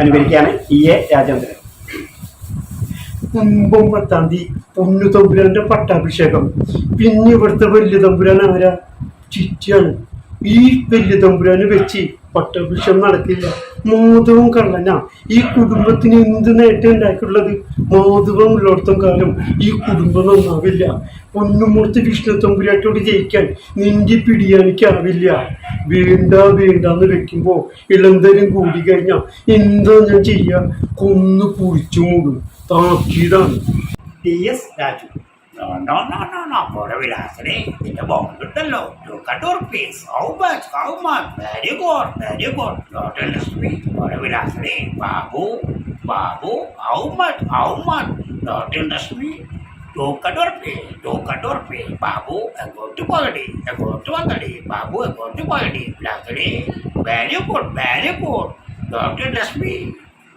അനുകരിക്കുകയാണ് E A Rajendran. മുമ്പും പത്താം തീയതി പൊന്നു തമ്പുരാന്റെ പട്ടാഭിഷേകം. പിന്നെ ഇവിടുത്തെ വലിയ തമ്പുരാൻ ആരാ? ചിറ്റിയാണ്. ഈ വലിയ തമ്പുരാന് വെച്ച് പട്ടഭിഷം നടക്കില്ല മോദവും കള്ളനാ. ഈ കുടുംബത്തിന് എന്ത് നേട്ടം ഉണ്ടാക്കിയുള്ളത് മോദവം ഉള്ളിടത്തും കാലം. ഈ കുടുംബം നന്നാവില്ല. പൊന്നുമൂർത്തി വിഷ്ണു തമ്പുരാട്ടോട് ജയിക്കാൻ നിന്റെ പിടിയാനിക്കാവില്ല. വേണ്ട വേണ്ട എന്ന് വെക്കുമ്പോ ഇളന്തരം കൂടി കഴിഞ്ഞാ എന്താ ഞാൻ ചെയ്യാ? കൊന്നു കുഴിച്ചു മൂടും. താക്കീതാണ്. T S Raju. look at her face. How much? How much? Very good, very good. Not in the street. Paravirasri, Babu, Babu, how much? How much? Not in the street. Look at her face. Look at her face. Babu, I go to quality. I go to quality.